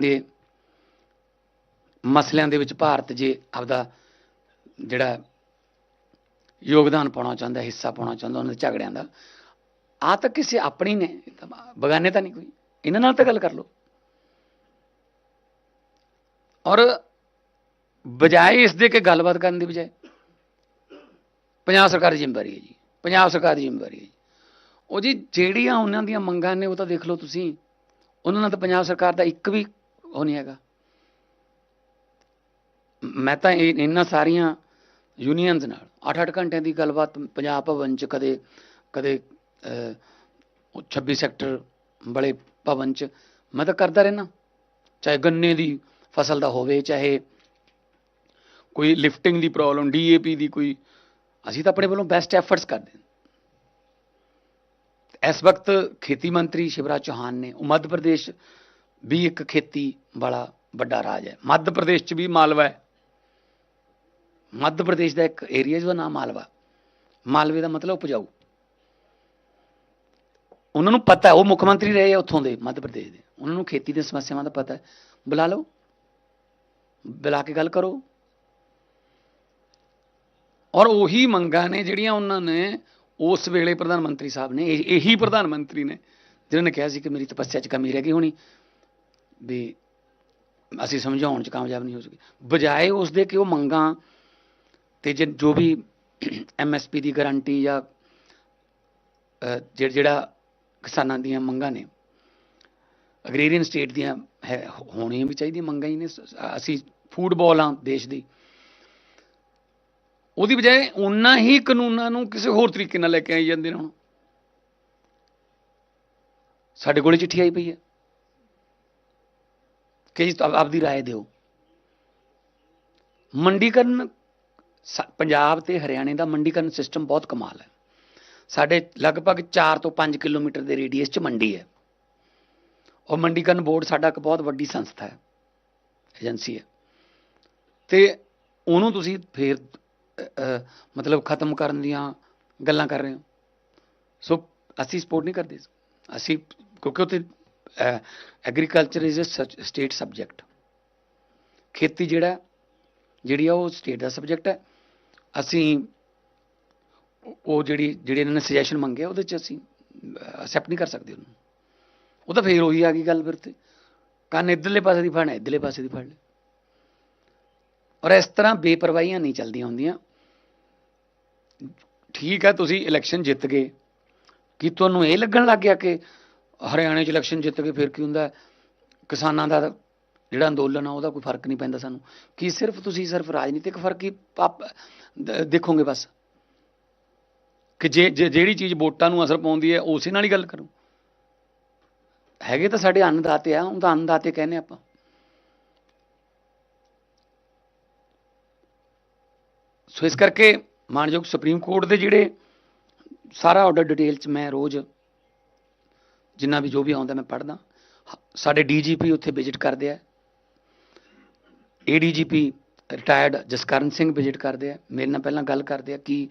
ਦੇ ਮਸਲਿਆਂ ਦੇ ਵਿੱਚ ਭਾਰਤ ਜੇ ਆਪਦਾ ਜਿਹੜਾ ਯੋਗਦਾਨ ਪਾਉਣਾ ਚਾਹੁੰਦਾ, ਹਿੱਸਾ ਪਾਉਣਾ ਚਾਹੁੰਦਾ, ਉਹਨਾਂ ਦੇ ਝਗੜਿਆਂ ਦਾ ਆ ਤਾਂ ਕਿਸੇ ਆਪਣੀ ਨੇ ਬਗਾਨੇ ਤਾਂ ਨਹੀਂ ਕੋਈ। ਇਹਨਾਂ ਨਾਲ ਤਾਂ ਗੱਲ ਕਰ ਲਓ। ਔਰ ਬਜਾਏ ਇਸ ਦੇ ਕਿ ਗੱਲਬਾਤ ਕਰਨ ਦੀ ਬਜਾਏ, ਪੰਜਾਬ ਸਰਕਾਰ ਦੀ ਜ਼ਿੰਮੇਵਾਰੀ ਹੈ ਜੀ। ਪੰਜਾਬ ਸਰਕਾਰ ਦੀ ਜ਼ਿੰਮੇਵਾਰੀ ਹੈ ਜੀ। ਉਹ ਜੀ, ਜਿਹੜੀਆਂ ਉਹਨਾਂ ਦੀਆਂ ਮੰਗਾਂ ਨੇ, ਉਹ ਤਾਂ ਦੇਖ ਲਓ ਤੁਸੀਂ, ਉਹਨਾਂ ਨਾਲ ਤਾਂ ਪੰਜਾਬ ਸਰਕਾਰ ਦਾ ਇੱਕ ਵੀ ਉਹ ਨਹੀਂ ਹੈਗਾ। ਮੈਂ ਤਾਂ ਇਹ ਇਹਨਾਂ ਸਾਰੀਆਂ ਯੂਨੀਅਨਸ ਨਾਲ 8-8 ਘੰਟਿਆਂ ਦੀ ਗੱਲਬਾਤ ਪੰਜਾਬ ਭਵਨ ਚ ਕਦੇ ਕਦੇ ਅਹ, 26 ਸੈਕਟਰ ਬੜੇ ਭਵਨ ਚ ਮੈਂ ਤਾਂ ਕਰਦਾ ਰਹਿਣਾ ਚਾਹੇ ਗੰਨੇ ਦੀ ਫਸਲ ਦਾ ਹੋਵੇ ਚਾਹੇ ਕੋਈ ਲਿਫਟਿੰਗ ਦੀ ਪ੍ਰੋਬਲਮ ਡੀਏਪੀ ਦੀ ਕੋਈ ਅਸੀਂ ਤਾਂ ਆਪਣੇ ਵੱਲੋਂ ਬੈਸਟ ਐਫਰਟਸ ਕਰਦੇ ਹਾਂ। ਇਸ ਵਕਤ ਖੇਤੀ ਮੰਤਰੀ ਸ਼ਿਵਰਾਜ ਚੌਹਾਨ ਨੇ ਉਹ ਮੱਧ ਪ੍ਰਦੇਸ਼ ਵੀ ਇੱਕ ਖੇਤੀ ਵਾਲਾ ਵੱਡਾ ਰਾਜ ਹੈ। ਮੱਧ ਪ੍ਰਦੇਸ਼ ਚ ਵੀ ਮਾਲਵਾ ਹੈ। ਮੱਧ ਪ੍ਰਦੇਸ਼ ਦਾ ਇੱਕ ਏਰੀਆ ਜਿਹਦਾ ਨਾਮ ਮਾਲਵਾ। ਮਾਲਵੇ ਦਾ ਮਤਲਬ ਉਪਜਾਊ। ਉਹਨਾਂ ਨੂੰ ਪਤਾ ਉਹ ਮੁੱਖ ਮੰਤਰੀ ਰਹੇ ਆ ਉੱਥੋਂ ਦੇ, ਮੱਧ ਪ੍ਰਦੇਸ਼ ਦੇ। ਉਹਨਾਂ ਨੂੰ ਖੇਤੀ ਦੀਆਂ ਸਮੱਸਿਆਵਾਂ ਦਾ ਪਤਾ ਹੈ। ਬੁਲਾ ਲਓ। ਬੁਲਾ ਕੇ ਗੱਲ ਕਰੋ। ਔਰ ਉਹੀ ਮੰਗਾਂ ਨੇ ਜਿਹੜੀਆਂ ਉਹਨਾਂ ਨੇ ਉਸ ਵੇਲੇ ਪ੍ਰਧਾਨ ਮੰਤਰੀ ਸਾਹਿਬ ਨੇ, ਇਹ- ਇਹੀ ਪ੍ਰਧਾਨ ਮੰਤਰੀ ਨੇ, ਜਿਹਨਾਂ ਨੇ ਕਿਹਾ ਸੀ ਕਿ ਮੇਰੀ ਤਪੱਸਿਆ 'ਚ ਕਮੀ ਰਹਿ ਗਈ ਹੋਣੀ। ਵੀ ਅਸੀਂ ਸਮਝਾਉਣ 'ਚ ਕਾਮਯਾਬ ਨਹੀਂ ਹੋ ਸਕੇ। ਬਜਾਏ ਉਸ ਦੇ ਕਿ ਉਹ ਮੰਗਾਂ ਤੇ ਜੇ ਜੋ ਵੀ ਐਮਐਸਪੀ ਦੀ ਗਾਰੰਟੀ ਜਾਂ ਅਹ, ਜਿਹੜਾ ਕਿਸਾਨਾਂ ਦੀਆਂ ਮੰਗਾਂ ਨੇ ਅਗਰੇਰੀਅਨ ਸਟੇਟ ਦੀਆਂ ਹੈ ਹੋਣੀਆਂ ਵੀ ਚਾਹੀਦੀਆਂ ਮੰਗਾਂ ਹੀ ਨੇ। ਸ- ਅਸੀਂ ਫੂਡਬਾਲ ਆ ਦੇਸ਼ ਦੀ। ਉਹਦੀ ਬਜਾਏ ਉਹਨਾਂ ਹੀ ਕਾਨੂੰਨਾਂ ਨੂੰ ਕਿਸੇ ਹੋਰ ਤਰੀਕੇ ਨਾਲ ਲੈ ਕੇ ਆਈ ਜਾਂਦੇ ਨੇ ਹੁਣ। ਸਾਡੇ ਕੋਲੇ ਚਿੱਠੀ ਆਈ ਪਈ ਹੈ। ਕਿ ਜੀ ਆਪ- ਆਪਦੀ رائے ਦਿਓ ਮੰਡੀਕਰਨ ਸ- ਪੰਜਾਬ ਤੇ ਹਰਿਆਣੇ ਦਾ ਮੰਡੀਕਰਨ ਸਿਸਟਮ ਬਹੁਤ ਕਮਾਲ ਹੈ ਸਾਡੇ ਲਗਭਗ 4 ਤੋਂ 5 ਕਿਲੋਮੀਟਰ ਦੇ ਰੇਡੀਅਸ 'ਚ ਮੰਡੀ ਹੈ ਔਰ ਮੰਡੀਕਰਨ ਬੋਰਡ ਸਾਡਾ ਇੱਕ ਬਹੁਤ ਵੱਡੀ ਸੰਸਥਾ ਹੈ ਏਜੰਸੀ ਹੈ ਤੇ ਉਹਨੂੰ ਤੁਸੀਂ ਫੇਰ ਅ, ਅ, ਮਤਲਬ ਖਤਮ ਕਰਨ ਦੀਆਂ ਗੱਲਾਂ ਕਰ ਰਹੇ ਹੋ ਸੋ ਅਸੀਂ ਸਪੋਰਟ ਨਹੀਂ ਕਰਦੇ ਅਸੀਂ ਕਿਉਂਕਿ ਉੱਥੇ agriculture is a state subject ਖੇਤੀ ਜਿਹੜਾ, ਜਿਹੜੀ ਆ ਉਹ ਸਟੇਟ ਦਾ ਸਬਜੈਕਟ ਹੈ। ਅਸੀਂ ਉਹ- ਜਿਹੜੀ, ਜਿਹੜੇ ਇਹਨਾਂ ਨੇ ਸੁਜੈਸ਼ਨ ਮੰਗਿਆ ਉਹਦੇ ਚ ਅਸੀਂ ਅਸੈਪਟ ਨਹੀਂ ਕਰ ਸਕਦੇ ਉਹਨੂੰ। ਉਹ ਤਾਂ ਫੇਰ ਉਹੀ ਆ ਗਈ ਗੱਲ ਫਿਰ ਤੇ। ਕੰਨ ਇੱਧਰਲੇ ਪਾਸੇ ਦੀ ਫੜਨਾ ਇੱਧਰਲੇ ਪਾਸੇ ਦੀ ਫੜ ਲੈ। ਔਰ ਇਸ ਤਰ੍ਹਾਂ ਬੇਪਰਵਾਹੀਆਂ ਨਹੀਂ ਚੱਲਦੀਆਂ ਹੁੰਦੀਆਂ। ਠੀਕ ਹੈ, ਤੁਸੀਂ ਇਲੈਕਸ਼ਨ ਜਿੱਤ ਗਏ। ਕਿ ਤੁਹਾਨੂੰ ਇਹ ਲੱਗਣ ਲੱਗ ਗਿਆ ਕਿ ਹਰਿਆਣੇ 'ਚ ਇਲੈਕਸ਼ਨ ਜਿੱਤ ਕੇ ਫਿਰ ਕੀ ਹੁੰਦਾ ਕਿਸਾਨਾਂ ਦਾ ਜਿਹੜਾ ਅੰਦੋਲਨ ਆ, ਉਹਦਾ ਕੋਈ ਫ਼ਰਕ ਨਹੀਂ ਪੈਂਦਾ ਸਾਨੂੰ। ਕੀ ਸਿਰਫ ਤੁਸੀਂ ਸਿਰਫ ਰਾਜਨੀਤਿਕ ਫ਼ਰਕ ਹੀ ਪਾਪ- ਦੇਖੋਗੇ ਬਸ? ਕਿ ਜੇ, ਜੇ- ਜਿਹੜੀ ਚੀਜ਼ ਵੋਟਾਂ ਨੂੰ ਅਸਰ ਪਾਉਂਦੀ ਹੈ, ਉਸੇ ਨਾਲ ਹੀ ਗੱਲ ਕਰੋ। ਹੈਗੇ ਤਾਂ ਸਾਡੇ ਅੰਨਦਾਤੇ ਆ ਉਹ ਤਾਂ ਅੰਨਦਾਤੇ ਕਹਿੰਦੇ ਆਪਾਂ। ਸੋ ਇਸ ਕਰਕੇ ਮਾਨਯੋਗ ਸੁਪਰੀਮ ਕੋਰਟ ਦੇ ਜਿਹੜੇ ਸਾਰਾ ਆਰਡਰ ਡਿਟੇਲ ਚ ਮੈਂ ਰੋਜ਼ ਜਿੰਨਾ ਵੀ ਜੋ ਵੀ ਆਉਂਦਾ ਮੈਂ ਪੜ੍ਹਦਾ। ਹ- ਸਾਡੇ ਡੀਜੀਪੀ ਉੱਥੇ ਵਿਜ਼ਿਟ ਕਰਦੇ ਆ। ADGP retired Jaskaran Singh visit ਕਰਦੇ ਆ। ਮੇਰੇ ਨਾਲ ਪਹਿਲਾਂ ਗੱਲ ਕਰਦੇ ਆ ਕਿ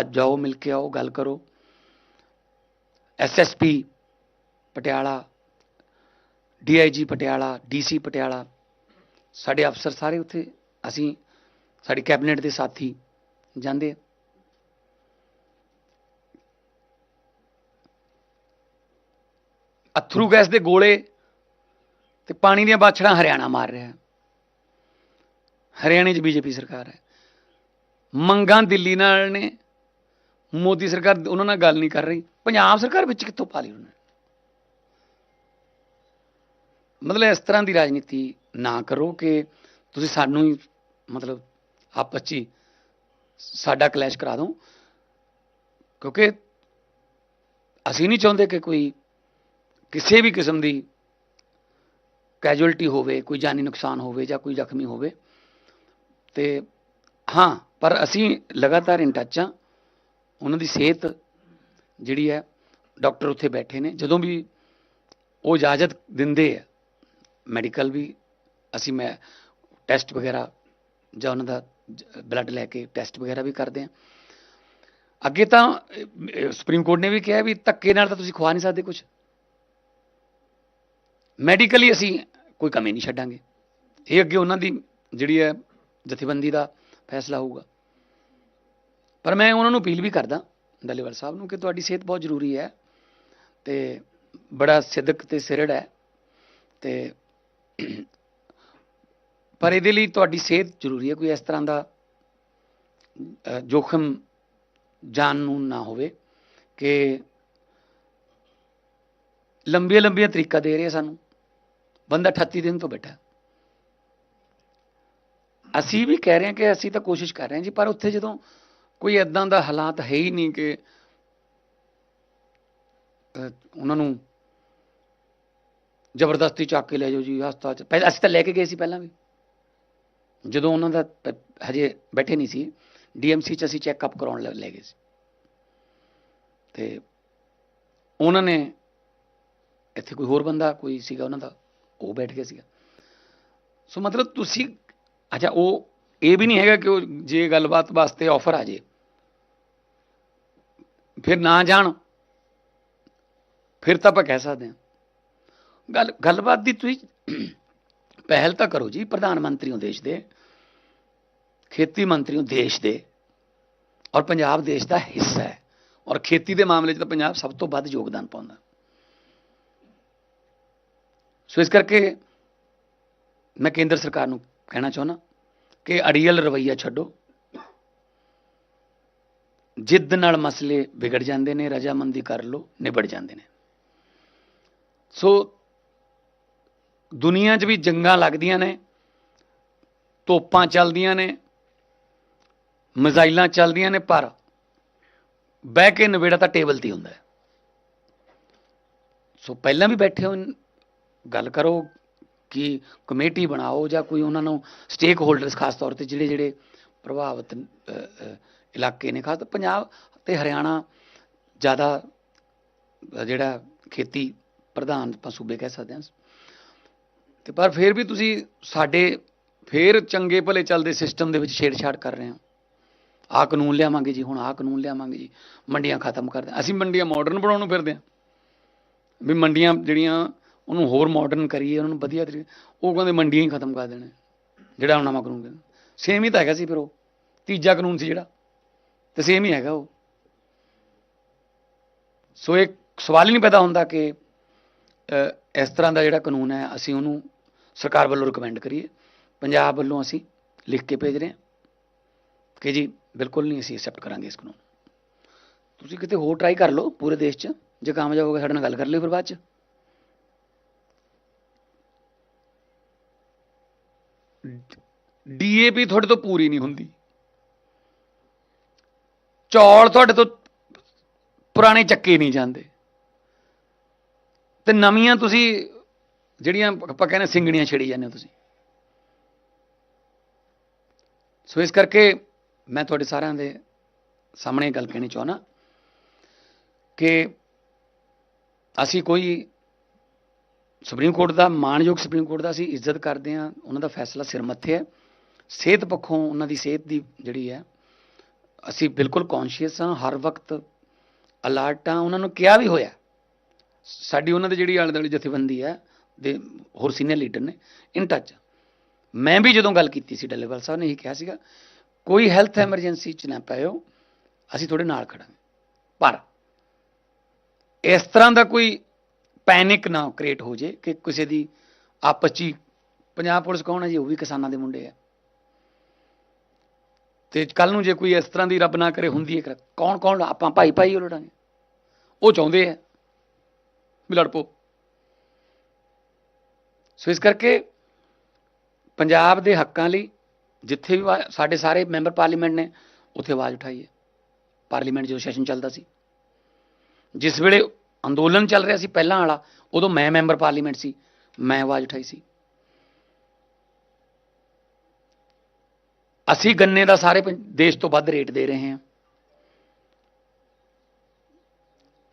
ਅੱਜ ਜਾਓ ਮਿਲ ਕੇ ਆਓ, ਗੱਲ ਕਰੋ। SSP Patiala DIG Patiala DC Patiala, ਸਾਡੇ ਅਫਸਰ ਸਾਰੇ ਉੱਥੇ, ਅਸੀਂ, ਸਾਡੀ ਕੈਬਨਿਟ ਦੇ ਸਾਥੀ ਜਾਂਦੇ ਆ। ਅਥਰੂ ਗੈਸ ਦੇ ਗੋਲੇ ਤੇ ਪਾਣੀ ਦੀਆਂ ਬਾਛੜਾਂ ਹਰਿਆਣਾ ਮਾਰ ਰਿਹਾ ਹੈ। ਹਰਿਆਣੇ 'ਚ ਬੀਜੇਪੀ ਸਰਕਾਰ ਹੈ। ਮੰਗਾਂ ਦਿੱਲੀ ਨਾਲ ਨੇ। ਮੋਦੀ ਸਰਕਾਰ ਉਹਨਾਂ ਨਾਲ ਗੱਲ ਨਹੀਂ ਕਰ ਰਹੀ। ਪੰਜਾਬ ਸਰਕਾਰ ਵਿੱਚ ਕਿੱਥੋਂ ਪਾ ਲਈ ਉਹਨੇ? ਮਤਲਬ ਇਸ ਤਰ੍ਹਾਂ ਦੀ ਰਾਜਨੀਤੀ ਨਾ ਕਰੋ ਕਿ ਤੁਸੀਂ ਸਾਨੂੰ ਹੀ ਮਤਲਬ ਆਪਸ 'ਚ ਹੀ ਸਾਡਾ ਕਲੈਸ਼ ਕਰਾ ਦਿਓ। ਕਿਉਂਕਿ ਅਸੀਂ ਨਹੀਂ ਚਾਹੁੰਦੇ ਕਿ ਕੋਈ ਕਿਸੇ ਵੀ ਕਿਸਮ ਦੀ ਕੈਜੁਅਲਟੀ ਹੋਵੇ, ਕੋਈ ਜਾਨੀ ਨੁਕਸਾਨ ਹੋਵੇ ਜਾਂ ਕੋਈ ਜ਼ਖਮੀ ਹੋਵੇ, ਤੇ ਹਾਂ, ਪਰ ਅਸੀਂ ਲਗਾਤਾਰ ਇਨ ਟੱਚ ਹਾਂ। ਉਹਨਾਂ ਦੀ ਸਿਹਤ ਜਿਹੜੀ ਹੈ ਡਾਕਟਰ ਉੱਥੇ ਬੈਠੇ ਨੇ। ਜਦੋਂ ਵੀ ਉਹ ਇਜਾਜ਼ਤ ਦਿੰਦੇ ਆ ਮੈਡੀਕਲ ਵੀ, ਅਸੀਂ ਮੈਂ ਟੈਸਟ ਵਗੈਰਾ ਜਾਂ ਉਹਨਾਂ ਦਾ ਬਲੱਡ ਲੈ ਕੇ ਟੈਸਟ ਵਗੈਰਾ ਵੀ ਕਰਦੇ ਆ ਅੱਗੇ ਤਾਂ ਸੁਪਰੀਮ ਕੋਰਟ ਨੇ ਵੀ ਕਿਹਾ ਵੀ ਧੱਕੇ ਨਾਲ ਤਾਂ ਤੁਸੀਂ ਖਵਾ ਨਹੀਂ ਸਕਦੇ ਕੁਝ ਮੈਡੀਕਲੀ ਅਸੀਂ ਕੋਈ ਕਮੀ ਨਹੀਂ ਛੱਡਾਂਗੇ। ਇਹ ਅੱਗੇ ਉਹਨਾਂ ਦੀ ਜਿਹੜੀ ਹੈ ਜਥੇਬੰਦੀ ਦਾ ਫੈਸਲਾ ਹੋਊਗਾ। ਪਰ ਮੈਂ ਉਹਨਾਂ ਨੂੰ ਅਪੀਲ ਵੀ ਕਰਦਾ ਡੱਲੇਵਾਲ ਸਾਹਿਬ ਨੂੰ, ਕਿ ਤੁਹਾਡੀ ਸਿਹਤ ਬਹੁਤ ਜ਼ਰੂਰੀ ਹੈ ਤੇ ਬੜਾ ਸਿੱਧਕ ਤੇ ਸਿਰੜ ਹੈ ਤੇ ਪਰ ਇਹਦੇ ਲਈ ਤੁਹਾਡੀ ਸਿਹਤ ਜ਼ਰੂਰੀ ਹੈ, ਕੋਈ ਇਸ ਤਰ੍ਹਾਂ ਦਾ ਜੋਖਮ ਜਾਨ ਨੂੰ ਨਾ ਹੋਵੇ ਕਿ ਲੰਬੀਆਂ ਲੰਬੀਆਂ ਤਰੀਕਾ ਦੇ ਰਹੇ ਸਾਨੂੰ। ਬੰਦਾ 38 ਦਿਨ ਤੋਂ ਬੈਠਾ। ਅਸੀਂ ਵੀ ਕਹਿ ਰਹੇ ਹਾਂ ਕਿ ਅਸੀਂ ਤਾਂ ਕੋਸ਼ਿਸ਼ ਕਰ ਰਹੇ ਹਾਂ ਜੀ, ਪਰ ਉੱਥੇ ਜਦੋਂ ਕੋਈ ਐਦਾਂ ਦਾ ਹਾਲਾਤ ਹੈ ਹੀ ਨਹੀਂ ਕਿ ਉਹਨਾਂ ਨੂੰ ਜ਼ਬਰਦਸਤੀ ਚੱਕ ਕੇ ਲੈ ਜਾਓ ਜੀ ਹਸਪਤਾਲ ਚ। ਪਹਿਲਾਂ ਅਸੀਂ ਤਾਂ ਲੈ ਕੇ ਗਏ ਸੀ ਪਹਿਲਾਂ ਵੀ। ਜਦੋਂ ਉਹਨਾਂ ਦਾ ਪ- ਹਜੇ ਬੈਠੇ ਨਹੀਂ ਸੀ ਡੀਐਮਸੀ ਚ ਅਸੀਂ ਚੈੱਕਅਪ ਕਰਾਉਣ ਲੈ ਲੈ ਗਏ ਸੀ। ਤੇ ਉਹਨਾਂ ਨੇ ਇੱਥੇ ਕੋਈ ਹੋਰ ਬੰਦਾ ਕੋਈ ਸੀਗਾ ਉਹਨਾਂ ਦਾ? ਉਹ ਬੈਠ ਗਿਆ ਸੀਗਾ। ਸੋ ਮਤਲਬ ਤੁਸੀਂ, ਅੱਛਾ, ਉਹ ਇਹ ਵੀ ਨਹੀਂ ਹੈਗਾ ਕਿ ਉਹ ਜੇ ਗੱਲਬਾਤ ਵਾਸਤੇ ਆਫਰ ਆ ਜੇ। ਫਿਰ ਨਾ ਜਾਣ। ਫਿਰ ਤਾਂ ਆਪਾਂ ਕਹਿ ਸਕਦੇ ਹਾਂ। ਗੱਲ, ਗੱਲਬਾਤ ਦੀ ਤੁਸੀਂ ਪਹਿਲ ਤਾਂ ਕਰੋ ਜੀ ਪ੍ਰਧਾਨ ਮੰਤਰੀ ਹੋ ਦੇਸ਼ ਦੇ, ਖੇਤੀ ਮੰਤਰੀ ਹੋ ਦੇਸ਼ ਦੇ, ਔਰ ਪੰਜਾਬ ਦੇਸ਼ ਦਾ ਹਿੱਸਾ ਹੈ। ਔਰ ਖੇਤੀ ਦੇ ਮਾਮਲੇ 'ਚ ਤਾਂ ਪੰਜਾਬ ਸਭ ਤੋਂ ਵੱਧ ਯੋਗਦਾਨ ਪਾਉਂਦਾ। ਸੋ ਇਸ ਕਰਕੇ ਮੈਂ ਕੇਂਦਰ ਸਰਕਾਰ ਨੂੰ ਕਹਿਣਾ ਚਾਹੁੰਦਾ ਕਿ ਅੜੀਅਲ ਰਵਈਆ ਛੱਡੋ। ਜਿੱਦ ਨਾਲ ਮਸਲੇ ਵਿਗੜ ਜਾਂਦੇ ਨੇ, ਰਜਾਮੰਦੀ ਕਰ ਲਓ, ਨਿਬੜ ਜਾਂਦੇ ਨੇ। ਸੋ ਦੁਨੀਆ 'ਚ ਵੀ ਜੰਗਾਂ ਲੱਗਦੀਆਂ ਨੇ, ਤੋਪਾਂ ਚੱਲਦੀਆਂ ਨੇ, ਮਿਜ਼ਾਈਲਾਂ ਚੱਲਦੀਆਂ ਨੇ, ਪਰ ਬਹਿ ਕੇ ਨਵੇੜਾ ਤਾਂ ਟੇਬਲ ਤੇ ਹੀ ਹੁੰਦਾ ਸੋ ਪਹਿਲਾਂ ਵੀ ਬੈਠੇ ਹੋ ਗੱਲ ਕਰੋ ਕਿ ਕਮੇਟੀ ਬਣਾਓ ਜਾਂ ਕੋਈ ਉਹਨਾਂ ਨੂੰ ਸਟੇਕ ਹੋਲਡਰਸ ਖਾਸ ਤੌਰ ਤੇ ਜਿਹੜੇ ਜਿਹੜੇ ਪ੍ਰਭਾਵਿਤ ਇਲਾਕੇ ਨੇ, ਖਾਸ ਪੰਜਾਬ ਤੇ ਹਰਿਆਣਾ ਜ਼ਿਆਦਾ ਜਿਹੜਾ ਖੇਤੀ ਪ੍ਰਧਾਨ ਆਪਾਂ ਸੂਬੇ ਕਹਿ ਸਕਦੇ ਹਾਂ। ਤੇ ਪਰ ਫਿਰ ਵੀ ਤੁਸੀਂ ਸਾਡੇ ਫਿਰ ਚੰਗੇ ਭਲੇ ਚੱਲਦੇ ਸਿਸਟਮ ਦੇ ਵਿੱਚ ਛੇੜਛਾੜ ਕਰ ਰਹੇ ਹੋ। ਆਹ ਕਾਨੂੰਨ ਲਿਆਵਾਂਗੇ ਜੀ, ਹੁਣ ਆਹ ਕਾਨੂੰਨ ਲਿਆਵਾਂਗੇ ਜੀ, ਮੰਡੀਆਂ ਖਤਮ ਕਰ ਦੇ ਅਸੀਂ ਮੰਡੀਆਂ ਮਾਡਰਨ ਬਣਾਉਣ ਨੂੰ ਫਿਰਦੇ ਹਾਂ। ਵੀ ਮੰਡੀਆਂ ਜਿਹੜੀਆਂ ਉਹਨੂੰ ਹੋਰ ਮਾਡਰਨ ਕਰੀਏ, ਉਹਨਾਂ ਨੂੰ ਵਧੀਆ ਤਰੀਕੇ ਉਹ ਕਹਿੰਦੇ ਮੰਡੀਆਂ ਹੀ ਖਤਮ ਕਰ ਦੇਣੇ। ਜਿਹੜਾ ਹੁਣ ਨਵਾਂ ਕਾਨੂੰਨ ਕਹਿੰਦੇ। ਸੇਮ ਹੀ ਤਾਂ ਹੈਗਾ ਸੀ ਫਿਰ ਉਹ। ਤੀਜਾ ਕਾਨੂੰਨ ਸੀ ਜਿਹੜਾ। ਤੇ ਸੇਮ ਹੀ ਹੈਗਾ ਉਹ। ਸੋ ਇੱਕ ਸਵਾਲ ਹੀ ਨਹੀਂ ਪੈਦਾ ਹੁੰਦਾ ਕਿ ਇਸ ਤਰ੍ਹਾਂ ਦਾ ਜਿਹੜਾ ਕਾਨੂੰਨ ਹੈ, ਅਸੀਂ ਉਹਨੂੰ ਸਰਕਾਰ ਵੱਲੋਂ ਰਿਕਮੈਂਡ ਕਰੀਏ। ਪੰਜਾਬ ਵੱਲੋਂ ਅਸੀਂ ਲਿਖ ਕੇ ਭੇਜ ਰਹੇ ਹਾਂ ਕਿ ਜੀ, ਬਿਲਕੁਲ ਨਹੀਂ ਅਸੀਂ ਐਕਸੈਪਟ ਕਰਾਂਗੇ ਇਸ ਕਾਨੂੰਨ। ਤੁਸੀਂ ਕਿਤੇ ਹੋਰ ਟਰਾਈ ਕਰ ਲਓ ਪੂਰੇ ਦੇਸ਼ 'ਚ। ਜੇ ਕਾਮਯਾਬ ਹੋ ਗਿਆ ਸਾਡੇ ਨਾਲ ਗੱਲ ਕਰ ਲਿਓ ਫਿਰ ਬਾਅਦ 'ਚ। ਡੀਏਪੀ ਤੁਹਾਡੇ ਤੋਂ ਪੂਰੀ ਨਹੀਂ ਹੁੰਦੀ। ਚੌਲ ਤੁਹਾਡੇ ਤੋਂ ਪੁਰਾਣੇ ਚੱਕੇ ਨਹੀਂ ਜਾਂਦੇ। ਤੇ ਨਵੀਆਂ ਤੁਸੀਂ ਜਿਹੜੀਆਂ ਆਪਾਂ ਕਹਿੰਦੇ ਸਿੰਗਣੀਆਂ ਛੇੜੀ ਜਾਂਦੇ ਹੋ ਤੁਸੀਂ। ਸੋ ਇਸ ਕਰਕੇ ਮੈਂ ਤੁਹਾਡੇ ਸਾਰਿਆਂ ਦੇ ਸਾਹਮਣੇ ਗੱਲ ਕਹਿਣੀ ਚਾਹੁੰਦਾ ਕਿ ਅਸੀਂ ਕੋਈ ਸੁਪਰੀਮ ਕੋਰਟ ਦਾ ਮਾਣਯੋਗ ਸੁਪਰੀਮ ਕੋਰਟ ਦਾ ਅਸੀਂ ਇੱਜ਼ਤ ਕਰਦੇ ਹਾਂ। ਉਹਨਾਂ ਦਾ ਫੈਸਲਾ ਸਿਰ ਮੱਥੇ ਹੈ। ਸਿਹਤ ਪੱਖੋਂ ਉਹਨਾਂ ਦੀ ਸਿਹਤ ਦੀ ਜਿਹੜੀ ਹੈ, ਅਸੀਂ ਬਿਲਕੁਲ ਕੌਨਸ਼ੀਅਸ ਹਾਂ। ਹਰ ਵਕਤ ਅਲਰਟ ਹਾਂ। ਉਹਨਾਂ ਨੂੰ ਕਿਹਾ ਵੀ ਹੋਇਆ। ਸਾਡੀ ਉਹਨਾਂ ਦੀ ਜਿਹੜੀ ਆਲੇ ਦੁਆਲੇ ਜਥੇਬੰਦੀ ਹੈ, ਦੇ ਹੋਰ ਸੀਨੀਅਰ ਲੀਡਰ ਨੇ ਇਨ ਟੱਚ ਮੈਂ ਵੀ ਜਦੋਂ ਗੱਲ ਕੀਤੀ ਸੀ, ਡੱਲੇਵਾਲ ਸਾਹਿਬ ਨੇ ਇਹ ਕਿਹਾ ਸੀਗਾ, ਕੋਈ ਹੈਲਥ ਐਮਰਜੈਂਸੀ ਚ ਨਾ ਪਇਓ ਅਸੀਂ ਤੁਹਾਡੇ ਨਾਲ ਖੜਾਂਗੇ। ਪਰ ਇਸ ਤਰ੍ਹਾਂ ਦਾ ਕੋਈ ਪੈਨਿਕ ਨਾ ਕ੍ਰੀਏਟ ਹੋ ਜੇ ਕਿ ਕਿਸੇ ਦੀ ਆਪਸ 'ਚ ਹੀ ਪੰਜਾਬ ਪੁਲਿਸ ਕੌਣ ਹੈ ਜੀ? ਉਹ ਵੀ ਕਿਸਾਨਾਂ ਦੇ ਮੁੰਡੇ ਆ। ਤੇ ਕੱਲ ਨੂੰ ਜੇ ਕੋਈ ਇਸ ਤਰ੍ਹਾਂ ਦੀ ਰੱਬ ਨਾ ਕਰੇ, ਹੁੰਦੀ ਹੈ ਕੌਣ ਕੌਣ ਆਪਾਂ ਭਾਈ ਭਾਈ ਉਹ ਲੜਾਂਗੇ। ਉਹ ਚਾਹੁੰਦੇ ਆ ਵੀ ਲੜ ਪੋ ਸੋ ਇਸ ਕਰਕੇ ਪੰਜਾਬ ਦੇ ਹੱਕਾਂ ਲਈ ਜਿੱਥੇ ਵੀ ਸਾਡੇ ਸਾਰੇ ਮੈਂਬਰ ਪਾਰਲੀਮੈਂਟ ਨੇ, ਉੱਥੇ ਆਵਾਜ਼ ਉਠਾਈ ਹੈ। ਪਾਰਲੀਮੈਂਟ ਜਦੋਂ ਸੈਸ਼ਨ ਚੱਲਦਾ ਸੀ। ਜਿਸ ਵੇਲੇ ਅੰਦੋਲਨ ਚੱਲ ਰਿਹਾ ਸੀ ਪਹਿਲਾਂ ਵਾਲਾ, ਉਦੋਂ ਮੈਂ ਮੈਂਬਰ ਪਾਰਲੀਮੈਂਟ ਸੀ, ਮੈਂ ਆਵਾਜ਼ ਉਠਾਈ ਸੀ। ਅਸੀਂ ਗੰਨੇ ਦਾ ਸਾਰੇ ਪੰ- ਦੇਸ਼ ਤੋਂ ਵੱਧ ਰੇਟ ਦੇ ਰਹੇ ਹਾਂ।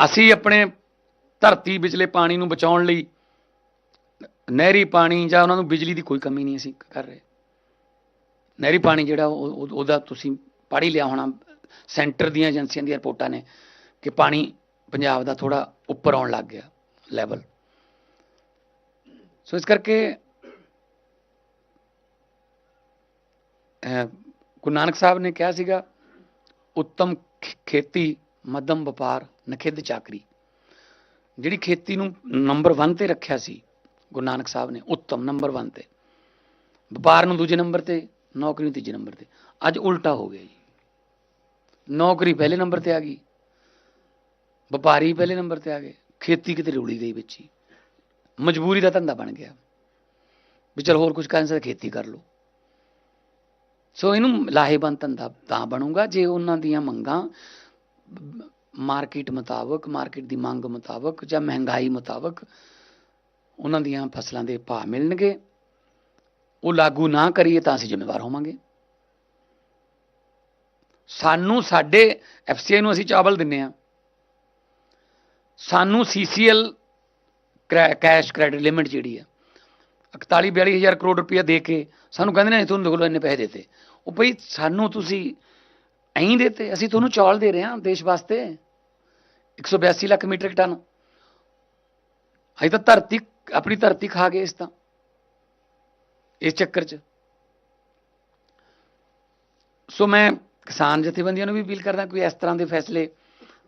ਅਸੀਂ ਆਪਣੇ ਧਰਤੀ ਵਿਚਲੇ ਪਾਣੀ ਨੂੰ ਬਚਾਉਣ ਲਈ ਨਹਿਰੀ ਪਾਣੀ ਜਾਂ ਉਹਨਾਂ ਨੂੰ ਬਿਜਲੀ ਦੀ ਕੋਈ ਕਮੀ ਨਹੀਂ ਅਸੀਂ ਕਰ ਰਹੇ। ਨਹਿਰੀ ਪਾਣੀ ਜਿਹੜਾ ਉਹ- ਉਹਦਾ ਤੁਸੀਂ ਪੜ੍ਹ ਹੀ ਲਿਆ ਹੋਣਾ, ਸੈਂਟਰ ਦੀਆਂ ਏਜੰਸੀਆਂ ਦੀਆਂ ਰਿਪੋਰਟਾਂ ਨੇ ਕਿ ਪਾਣੀ ਪੰਜਾਬ ਦਾ ਥੋੜਾ ਉੱਪਰ ਆਉਣ ਲੱਗ ਗਿਆ ਲੈਵਲ ਸੋ ਇਸ ਕਰਕੇ ਗੁਰੂ ਨਾਨਕ ਸਾਹਿਬ ਨੇ ਕਿਹਾ ਸੀਗਾ, ਉੱਤਮ ਖੇਤੀ ਮਦਮ ਵਪਾਰ, ਨਖਿੱਧ ਚਾਕਰੀ। ਜਿਹੜੀ ਖੇਤੀ ਨੂੰ ਨੰਬਰ 1 ਤੇ ਰੱਖਿਆ ਸੀ ਗੁਰੂ ਨਾਨਕ ਸਾਹਿਬ ਨੇ, ਉੱਤਮ ਨੰਬਰ 1 ਤੇ। ਵਪਾਰ ਨੂੰ ਦੂਜੇ ਨੰਬਰ ਤੇ, ਨੌਕਰੀ ਨੂੰ ਤੀਜੇ ਨੰਬਰ ਤੇ। ਅੱਜ ਉਲਟਾ ਹੋ ਗਿਆ ਜੀ। ਨੌਕਰੀ ਪਹਿਲੇ ਨੰਬਰ ਤੇ ਆ ਗਈ। ਵਪਾਰੀ ਪਹਿਲੇ ਨੰਬਰ ਤੇ ਆ ਗਏ। ਖੇਤੀ ਕਿਤੇ ਰੁਲੀ ਗਈ ਵਿੱਚ ਹੀ। ਮਜਬੂਰੀ ਦਾ ਧੰਦਾ ਬਣ ਗਿਆ। ਵੀ ਚਲ ਹੋਰ ਕੁਝ ਕਰਨ ਸੇ ਖੇਤੀ ਕਰ ਲਓ। ਸੋ ਇਹਨੂੰ ਲਾਹੇਵੰਦ ਧੰਦਾ ਤਾਂ ਬਣੂਗਾ ਜੇ ਉਹਨਾਂ ਦੀਆਂ ਮੰਗਾਂ ਮਾਰਕੀਟ ਮੁਤਾਬਕ, ਮਾਰਕੀਟ ਦੀ ਮੰਗ ਮੁਤਾਬਕ ਜਾਂ ਮਹਿੰਗਾਈ ਮੁਤਾਬਕ ਉਹਨਾਂ ਦੀਆਂ ਫਸਲਾਂ ਦੇ ਭਾਅ ਮਿਲਣਗੇ। ਉਹ ਲਾਗੂ ਨਾ ਕਰੀਏ ਤਾਂ ਅਸੀਂ ਜ਼ਿੰਮੇਵਾਰ ਹੋਵਾਂਗੇ। ਸਾਨੂੰ ਸਾਡੇ ਐਫਸੀਆਈ ਨੂੰ ਅਸੀਂ ਚਾਵਲ ਦਿੰਨੇ ਆ। ਸਾਨੂੰ ਸੀਸੀਐਲ ਕੈਸ਼ ਕ੍ਰੈਡਿਟ ਲਿਮਿਟ ਜਿਹੜੀ ਆ 41 42000 ਕਰੋੜ ਰੁਪਇਆ ਦੇ ਕੇ ਸਾਨੂੰ ਕਹਿੰਦੇ ਨੇ ਤੁਹਾਨੂੰ ਦੇਖੋ ਇੰਨੇ ਪੈਸੇ ਦਿੱਤੇ। ਉਹ ਭਈ ਸਾਨੂੰ ਤੁਸੀਂ ਐਂ ਦਿੱਤੇ, ਅਸੀਂ ਤੁਹਾਨੂੰ ਚੌਲ ਦੇ ਰਹੇ ਹਾਂ ਦੇਸ਼ ਵਾਸਤੇ 182 ਲੱਖ ਮੀਟ੍ਰਿਕ ਟਨ। ਅਸੀਂ ਤਾਂ ਧਰਤੀ, ਆਪਣੀ ਧਰਤੀ ਖਾ ਗਏ ਇਸ ਤਾਂ, ਇਸ ਚੱਕਰ 'ਚ। ਸੋ ਮੈਂ ਕਿਸਾਨ ਜਥੇਬੰਦੀਆਂ ਨੂੰ ਵੀ ਅਪੀਲ ਕਰਦਾ ਕੋਈ ਇਸ ਤਰ੍ਹਾਂ ਦੇ ਫੈਸਲੇ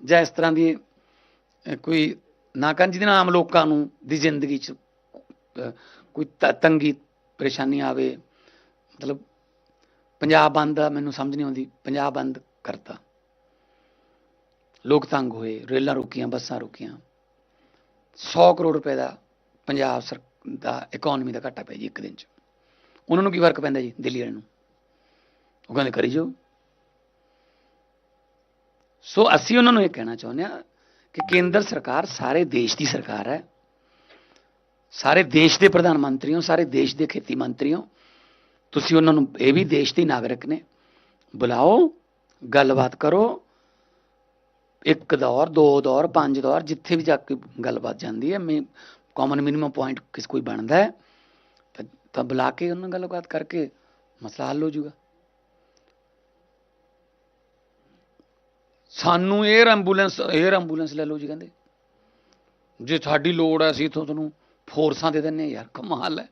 ਜਾਂ ਇਸ ਤਰ੍ਹਾਂ ਦੀ ਕੋਈ ਨਾ ਕਰਨ ਜਿਹਦੇ ਨਾਲ ਆਮ ਲੋਕਾਂ ਨੂੰ ਦੀ ਜ਼ਿੰਦਗੀ 'ਚ ਕੋਈ ਤ- ਤੰਗੀ, ਪਰੇਸ਼ਾਨੀ ਆਵੇ, ਮਤਲਬ ਪੰਜਾਬ ਬੰਦ ਦਾ ਮੈਨੂੰ ਸਮਝ ਨਹੀਂ ਆਉਂਦੀ, ਪੰਜਾਬ ਬੰਦ ਕਰਤਾ। ਲੋਕ ਤੰਗ ਹੋਏ, ਰੇਲਾਂ ਰੁਕੀਆਂ, ਬੱਸਾਂ ਰੁਕੀਆਂ। 100 ਕਰੋੜ ਰੁਪਏ ਦਾ ਪੰਜਾਬ ਸਰ, ਦਾ ਇਕਨੋਮੀ ਦਾ ਘਾਟਾ ਪਿਆ ਜੀ ਇੱਕ ਦਿਨ 'ਚ। ਉਹਨਾਂ ਨੂੰ ਕੀ ਫ਼ਰਕ ਪੈਂਦਾ ਜੀ, ਦਿੱਲੀ ਵਾਲਿਆਂ ਨੂੰ? ਉਹ ਕਹਿੰਦੇ ਕਰੀ ਜਾਓ। ਸੋ ਅਸੀਂ ਉਹਨਾਂ ਨੂੰ ਇਹ ਕਹਿਣਾ ਚਾਹੁੰਦੇ ਹਾਂ ਕਿ ਕੇਂਦਰ ਸਰਕਾਰ ਸਾਰੇ ਦੇਸ਼ ਦੀ ਸਰਕਾਰ ਹੈ। ਸਾਰੇ ਦੇਸ਼ ਦੇ ਪ੍ਰਧਾਨ ਮੰਤਰੀ ਹੋ ਸਾਰੇ ਦੇਸ਼ ਦੇ ਖੇਤੀ ਮੰਤਰੀ ਹੋ ਤੁਸੀਂ ਉਹਨਾਂ ਨੂੰ ਇਹ ਵੀ ਦੇਸ਼ ਦੇ ਨਾਗਰਿਕ ਨੇ। ਬੁਲਾਓ, ਗੱਲਬਾਤ ਕਰੋ। ਇੱਕ ਦੌਰ, ਦੋ ਦੌਰ, ਪੰਜ ਦੌਰ, ਜਿੱਥੇ ਵੀ ਜਾ ਕੇ ਗੱਲਬਾਤ ਜਾਂਦੀ ਹੈ, ਮੈਂ ਕਾਮਨ ਮਿਨੀਮਮ ਪੁਆਇੰਟ ਕਿਸ ਕੋਈ ਬਣਦਾ ਹੈ ਤਾਂ ਤਾਂ ਬੁਲਾ ਕੇ ਉਹਨਾਂ ਨਾਲ ਗੱਲਬਾਤ ਕਰਕੇ ਮਸਲਾ ਹੱਲ ਹੋ ਜਾਊਗਾ। ਸਾਨੂੰ 에ਅਰ ਐਂਬੂਲੈਂਸ 에ਅਰ ਐਂਬੂਲੈਂਸ ਲੈ ਲਓ ਜੀ ਕਹਿੰਦੇ। ਜੇ ਸਾਡੀ ਲੋੜ ਹੈ, ਅਸੀਂ ਇੱਥੋਂ ਤੁਹਾਨੂੰ ਫੋਰਸਾਂ ਦੇ ਦਿੰਨੇ ਹਾਂ। ਯਾਰ, ਕਮਾਲ ਹੈ।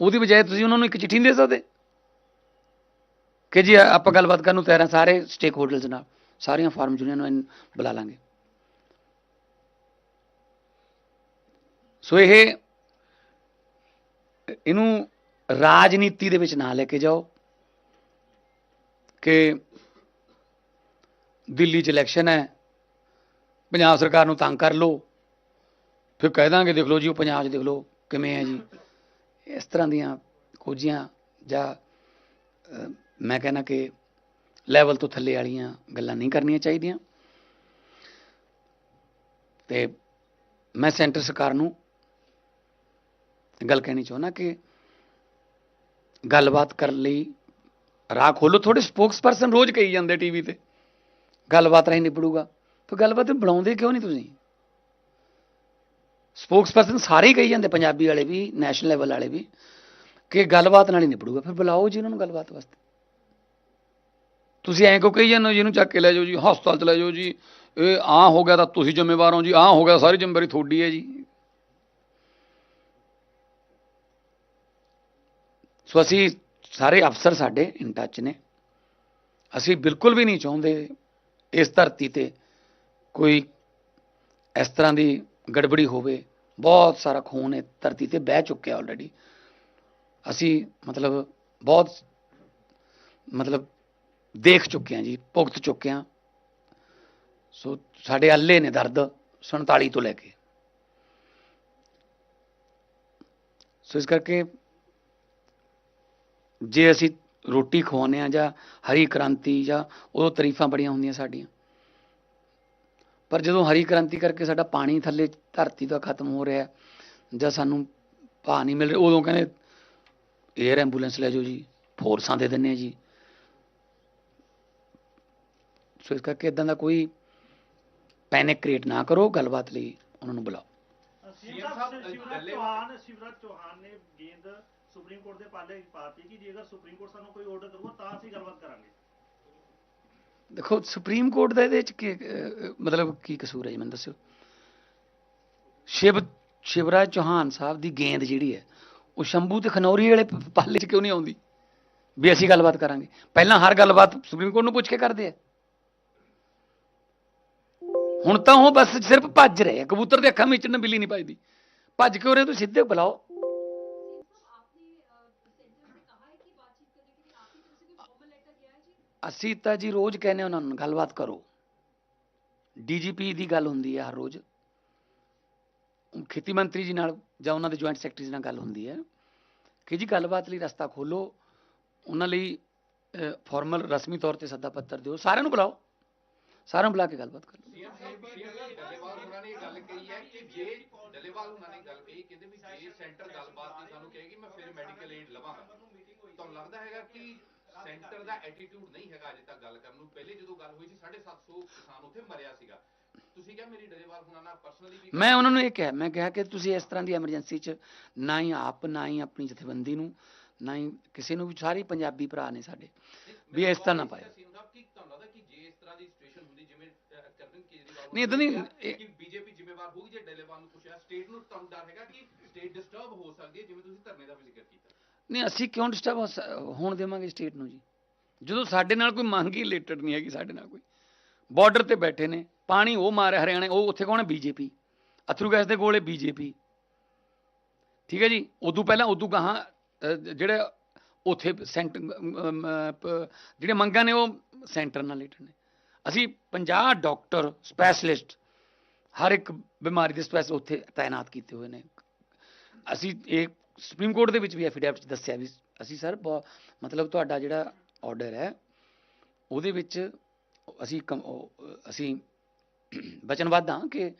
ਉਹਦੀ ਬਜਾਏ ਤੁਸੀਂ ਉਹਨਾਂ ਨੂੰ ਇੱਕ ਚਿੱਠੀ ਨਹੀਂ ਦੇ ਸਕਦੇ? ਕਿ ਜੀ, ਆਪਾਂ ਗੱਲਬਾਤ ਕਰਨ ਨੂੰ ਤਿਆਰ ਹਾਂ, ਸਾਰੇ ਸਟੇਕ ਹੋਲਡਰਸ ਨਾਲ। ਸਾਰੀਆਂ ਫਾਰਮ ਯੂਨੀਅਨ ਨੂੰ ਬੁਲਾ ਲਾਂਗੇ। ਸੋ ਇਹ ਇਹਨੂੰ ਰਾਜਨੀਤੀ ਦੇ ਵਿੱਚ ਨਾ ਲੈ ਕੇ ਜਾਓ ਕਿ ਦਿੱਲੀ 'ਚ ਇਲੈਕਸ਼ਨ ਹੈ, ਪੰਜਾਬ ਸਰਕਾਰ ਨੂੰ ਤੰਗ ਕਰ ਲਓ। ਫਿਰ ਕਹਿ ਦਾਂਗੇ, ਦੇਖ ਲਓ ਜੀ, ਉਹ ਪੰਜਾਬ 'ਚ ਦੇਖ ਲਓ ਕਿਵੇਂ ਹੈ ਜੀ। ਇਸ ਤਰ੍ਹਾਂ ਦੀਆਂ ਖੋਜੀਆਂ ਜਾਂ ਮੈਂ ਕਹਿੰਦਾ ਕਿ ਲੈਵਲ ਤੋਂ ਥੱਲੇ ਵਾਲੀਆਂ ਗੱਲਾਂ ਨਹੀਂ ਕਰਨੀਆਂ ਚਾਹੀਦੀਆਂ। ਤੇ ਮੈਂ ਸੈਂਟਰ ਸਰਕਾਰ ਨੂੰ ਗੱਲ ਕਹਿਣੀ ਚਾਹੁੰਦਾ ਕਿ ਗੱਲਬਾਤ ਕਰਨ ਲਈ ਰਾਹ ਖੋਲੋ ਥੋੜੇ ਸਪੋਕਸਪਰਸਨ ਰੋਜ਼ ਕਹੀ ਜਾਂਦੇ ਟੀਵੀ ਤੇ। ਗੱਲਬਾਤ ਰਾਹੀਂ ਨਿਬੜੂਗਾ। ਫਿਰ ਗੱਲਬਾਤ ਬੁਲਾਉਂਦੇ ਕਿਉਂ ਨਹੀਂ ਤੁਸੀਂ? ਸਪੋਕਸਪਰਸਨ ਸਾਰੇ ਹੀ ਕਹੀ ਜਾਂਦੇ, ਪੰਜਾਬੀ ਵਾਲੇ ਵੀ ਨੈਸ਼ਨਲ ਲੈਵਲ ਵਾਲੇ ਵੀ, ਕਿ ਗੱਲਬਾਤ ਨਾਲ ਹੀ ਨਿਬੜੂਗਾ। ਫਿਰ ਬੁਲਾਓ ਜੀ ਉਹਨਾਂ ਨੂੰ ਗੱਲਬਾਤ ਵਾਸਤੇ। ਤੁਸੀਂ ਐਂ ਕੋ ਕਹੀ ਜਾਂਦੇ ਹੋ ਜੀ ਇਹਨੂੰ ਚੱਕ ਕੇ ਲੈ ਜਾਓ ਜੀ, ਹਸਪਤਾਲ ਚ ਲੈ ਜਾਓ ਜੀ, ਇਹ ਆ ਹੋ ਗਿਆ ਤਾਂ ਤੁਸੀਂ ਜ਼ਿੰਮੇਵਾਰ ਹੋ ਜੀ ਆ ਹੋ ਗਿਆ ਸਾਰੀ ਜ਼ਿੰਮੇਵਾਰੀ ਤੁਹਾਡੀ ਹੈ ਜੀ। ਸੋ ਅਸੀਂ ਸਾਰੇ ਅਫਸਰ ਸਾਡੇ ਇਨ ਟੱਚ ਨੇ। ਅਸੀਂ ਬਿਲਕੁਲ ਵੀ ਨਹੀਂ ਚਾਹੁੰਦੇ ਇਸ ਧਰਤੀ ਤੇ ਕੋਈ ਇਸ ਤਰ੍ਹਾਂ ਦੀ ਗੜਬੜੀ ਹੋਵੇ, ਬਹੁਤ ਸਾਰਾ ਖੂਨ ਇਹ ਧਰਤੀ ਤੇ ਬਹਿ ਚੁੱਕਿਆ ਆਲਰੇਡੀ ਅਸੀਂ ਮਤਲਬ ਬਹੁਤ ਮਤਲਬ ਦੇਖ ਚੁੱਕੇ ਹਾਂ ਜੀ, ਭੁਗਤ ਚੁੱਕੇ ਹਾਂ। ਸੋ ਸਾਡੇ ਅੱਲੇ ਨੇ ਦਰਦ 47 ਤੋਂ ਲੈ ਕੇ। ਸੋ ਇਸ ਕਰਕੇ ਜੇ ਅਸੀਂ ਰੋਟੀ ਖਵਾਉਂਦੇ ਆ ਜਾਂ ਹਰੀ ਕ੍ਰਾਂਤੀ ਜਾਂ ਉਦੋਂ ਤਾਰੀਫਾਂ ਬੜੀਆਂ ਹੁੰਦੀਆਂ ਸਾਡੀਆਂ। ਪਰ ਜਦੋਂ ਹਰੀ ਕ੍ਰਾਂਤੀ ਕਰਕੇ ਸਾਡਾ ਪਾਣੀ ਥੱਲੇ ਧਰਤੀ ਦਾ ਖਤਮ ਹੋ ਰਿਹਾ ਜਾਂ ਸਾਨੂੰ ਭਾਅ ਨਹੀਂ ਮਿਲ ਰਿਹਾ ਉਦੋਂ ਕਹਿੰਦੇ 에ਅਰ ਐਂਬੂਲੈਂਸ ਲੈ ਜਾਓ ਜੀ ਫੋਰਸਾਂ ਦੇ ਦਿੰਨੇ ਆ ਜੀ। ਸੋ ਇਸ ਕਰਕੇ ਇਦਾਂ ਦਾ ਕੋਈ ਪੈਨਿਕ ਕ੍ਰੀਏਟ ਨਾ ਕਰੋ ਗੱਲਬਾਤ ਲਈ ਉਹਨਾਂ ਨੂੰ ਬੁਲਾਓ। ਸੀਐਮ ਸਾਹਿਬ ਸ਼ਿਵਰਾਜ ਚੌਹਾਨ ਸ਼ਿਵਰਾਜ ਚੌਹਾਨ ਨੇ ਗੇਂਦ ਸੁਪਰੀਮ ਕੋਰਟ ਦੇ ਪਾਲੇ ਪਾਤੀ ਕਿ ਜੇਕਰ ਸੁਪਰੀਮ ਕੋਰਟ ਸਾਨੂੰ ਕੋਈ ਆਰਡਰ ਕਰੂਗਾ, ਤਾਂ ਅਸੀਂ ਗੱਲਬਾਤ ਕਰਾਂਗੇ। ਦੇਖੋ, ਸੁਪਰੀਮ ਕੋਰਟ ਦਾ ਇਹਦੇ ਵਿੱਚ ਕੀ ਮਤਲਬ ਕੀ ਕਸੂਰ ਹੈ ਜੀ, ਮੈਨੂੰ ਦੱਸਿਓ। ਸ਼ਿਵ, ਸ਼ਿਵਰਾਜ ਚੌਹਾਨ ਸਾਹਿਬ ਦੀ ਗੇਂਦ ਜਿਹੜੀ ਹੈ, ਉਹ ਸ਼ੰਭੂ ਤੇ ਖਨੌਰੀ ਵਾਲੇ ਪਾਲੇ 'ਚ ਕਿਉਂ ਨਹੀਂ ਆਉਂਦੀ? ਵੀ ਅਸੀਂ ਗੱਲਬਾਤ ਕਰਾਂਗੇ। ਪਹਿਲਾਂ ਹਰ ਗੱਲਬਾਤ ਸੁਪਰੀਮ ਕੋਰਟ ਨੂੰ ਪੁੱਛ ਕੇ ਕਰਦੇ ਆ। ਹੁਣ ਤਾਂ ਉਹ ਬਸ ਸਿਰਫ ਭੱਜ ਰਹੇ ਆ। ਕਬੂਤਰ ਦੇ ਅੱਖਾਂ ਵਿੱਚ ਨਾ ਬਿੱਲੀ ਨਹੀਂ ਭੱਜਦੀ। ਭੱਜ ਕੇ ਉਰੇ ਤੁਸੀਂ ਸਿੱਧੇ ਬੁਲਾਓ। ਅਸੀਂ ਤਾਂ ਜੀ ਰੋਜ਼ ਕਹਿੰਦੇ ਉਹਨਾਂ ਨੂੰ ਗੱਲਬਾਤ ਕਰੋ। ਡੀਜੀਪੀ ਦੀ ਗੱਲ ਹੁੰਦੀ ਹੈ ਹਰ ਰੋਜ਼। ਖੇਤੀ ਮੰਤਰੀ ਜੀ ਨਾਲ ਜਾਂ ਉਹਨਾਂ ਦੇ ਜੁਆਇੰਟ ਸੈਕਟਰੀ ਨਾਲ ਗੱਲ ਹੁੰਦੀ ਹੈ ਕਿ ਜੀ ਗੱਲਬਾਤ ਲਈ ਰਸਤਾ ਖੋਲੋ, ਉਹਨਾਂ ਲਈ ਫਾਰਮਲ ਰਸਮੀ ਤੌਰ ਤੇ ਸੱਦਾ ਪੱਤਰ ਦਿਓ, ਸਾਰਿਆਂ ਨੂੰ ਬੁਲਾਓ। ਸਾਰਿਆਂ ਨੂੰ ਬੁਲਾ ਕੇ ਗੱਲਬਾਤ ਕਰੋ। ਸੀਐਮ ਸਾਹਿਬ ਡੱਲੇਵਾਲ ਉਹਨਾਂ ਨੇ ਗੱਲ ਕਹੀ ਹੈ ਕਿ ਜੇ ਡੱਲੇਵਾਲ ਉਹਨਾਂ ਨੇ ਗੱਲ ਕਹੀ, ਕਹਿੰਦੇ ਵੀ ਜੇ ਸੈਂਟਰ ਗੱਲਬਾਤ ਦੀ ਸਾਨੂੰ ਕਹੇਗੀ, ਮੈਂ ਫਿਰ ਮੈਡੀਕਲ ਏਡ ਲਵਾਂਗਾ। ਤੁਹਾਨੂੰ ਲੱਗਦਾ ਹੈਗਾ ਕਿ ਸੈਂਟਰ ਦਾ ਐਟੀਟਿਊਡ ਨਹੀਂ ਹੈਗਾ ਅਜੇ ਤੱਕ ਗੱਲ ਕਰਨ ਨੂੰ। ਪਹਿਲੇ ਜਦੋਂ ਗੱਲ ਹੋਈ ਸੀ 750 ਕਿਸਾਨ ਉੱਥੇ ਮਰਿਆ ਸੀਗਾ। ਤੁਸੀਂ ਕਿਹਾ ਮੇਰੀ ਡੱਲੇਵਾਲ ਉਹਨਾਂ ਨਾਲ ਪਰਸਨਲੀ ਵੀ ਮੈਂ ਉਹਨਾਂ ਨੂੰ ਇਹ ਕਿਹਾ ਮੈਂ ਕਿਹਾ ਕਿ ਤੁਸੀਂ ਇਸ ਤਰ੍ਹਾਂ ਦੀ ਐਮਰਜੈਂਸੀ 'ਚ ਨਾ ਹੀ ਆਪ ਨਾ ਹੀ ਆਪਣੀ ਜਥੇਬੰਦੀ ਨੂੰ ਨਾ ਹੀ ਕਿਸੇ ਨੂੰ ਵੀ ਸਾਰੇ ਪੰਜਾਬੀ ਭਰਾ ਨੇ ਸਾਡੇ। ਵੀ ਇਸ ਤਰ੍ਹਾਂ ਨਾ ਪਾਏ। ਨਹੀਂ, ਏਦਾਂ ਨਹੀਂ, ਕਿ ਬੀਜੇਪੀ ਜ਼ਿੰਮੇਵਾਰ ਹੋਊਗੀ ਜੇ ਡੱਲੇਵਾਲ ਨੂੰ ਪੁੱਛਿਆ ਸਟੇਟ ਨੂੰ ਤੁਹਾਨੂੰ ਡਰ ਹੈਗਾ ਕਿ ਸਟੇਟ ਡਿਸਟਰਬ ਹੋ ਸਕਦੀ ਹੈ ਜਿਵੇਂ ਤੁਸੀਂ ਧਰਨੇ ਦਾ ਵੀ ਜ਼ਿਕਰ ਕੀਤਾ। ਨਹੀਂ, ਅਸੀਂ ਕਿਉਂ ਡਿਸਟਰਬ ਹੋਣ ਦੇਵਾਂਗੇ ਸਟੇਟ ਨੂੰ ਜੀ? ਜਦੋਂ ਸਾਡੇ ਨਾਲ ਕੋਈ ਮੰਗ ਹੀ ਰਿਲੇਟਡ ਨਹੀਂ ਹੈਗੀ, ਸਾਡੇ ਨਾਲ ਕੋਈ। ਬਾਰਡਰ ਤੇ ਬੈਠੇ ਨੇ, ਪਾਣੀ ਉਹ ਮਾਰਿਆ ਹਰਿਆਣਾ, ਉਹ ਉੱਥੇ ਕੌਣ ਹੈ? ਬੀਜੇਪੀ ਅਥਰੂ ਗੈਸ ਦੇ ਕੋਲੇ ਬੀਜੇਪੀ ਠੀਕ ਹੈ ਜੀ? ਉਦੋਂ ਪਹਿਲਾਂ, ਉਦੋਂ ਗਾਹਾਂ ਜਿਹੜੇ ਉੱਥੇ ਸੈਂਟਰ ਜਿਹੜੇ ਮੰਗਾਂ ਨੇ, ਉਹ ਸੈਂਟਰ ਨਾਲ ਰਿਲੇਟਡ ਨੇ। ਅਸੀਂ 50 ਡਾਕਟਰ ਸਪੈਸ਼ਲਿਸਟ ਹਰ ਇੱਕ ਬਿਮਾਰੀ ਦੇ ਸਪੈਸ਼ਲ ਉੱਥੇ ਤਾਇਨਾਤ ਕੀਤੇ ਹੋਏ ਨੇ। ਅਸੀਂ ਇਹ ਸੁਪਰੀਮ ਕੋਰਟ ਦੇ ਵਿੱਚ ਵੀ ਐਫੀਡੈਵਿਟ 'ਚ ਦੱਸਿਆ ਵੀ ਅਸੀਂ ਸਰ ਬਹੁ- ਮਤਲਬ ਤੁਹਾਡਾ ਜਿਹੜਾ ਆਰਡਰ ਹੈ ਉਹਦੇ ਵਿੱਚ ਅਸੀਂ ਅਸੀਂ ਵਚਨਬੱਧ ਹਾਂ ਕਿ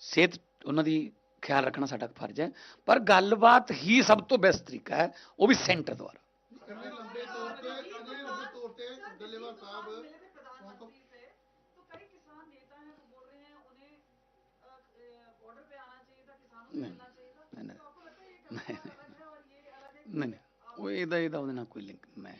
ਸਿਹਤ ਉਹਨਾਂ ਦੀ ਖਿਆਲ ਰੱਖਣਾ ਸਾਡਾ ਫਰਜ਼ ਹੈ। ਪਰ ਗੱਲਬਾਤ ਹੀ ਸਭ ਤੋਂ ਬੈਸਟ ਤਰੀਕਾ ਹੈ ਉਹ ਵੀ ਸੈਂਟਰ ਦੁਆਰਾ। ਅਗਲੇ ਲੰਬੇ नहीं नहीं वो एदा इधर ना कोई लिंक मैं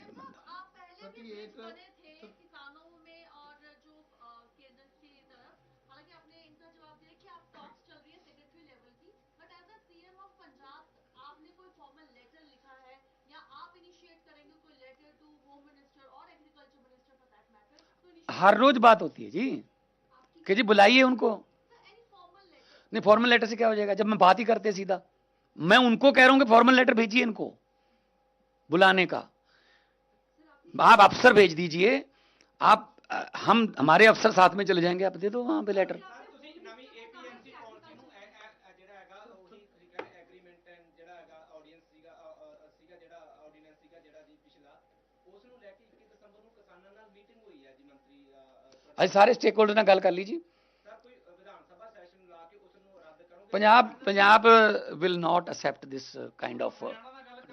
हर रोज बात होती है जी। कि जी बुलाइए उनको। नहीं फॉर्मल लेटर से क्या हो जाएगा? जब मैं बात ही करते सीधा। मैं उनको कह रहा हूँ कि फॉर्मल लेटर भेजिए इनको। बुलाने का। आप अफसर भेज दीजिए। आप, हम, हमारे अफसर साथ में चले जाएँगे। आप दे दो वहाँ पे लेटर अच्छा सारे स्टेक होल्डर ने गल कर लीजिए Punjab Punjab will not accept this kind of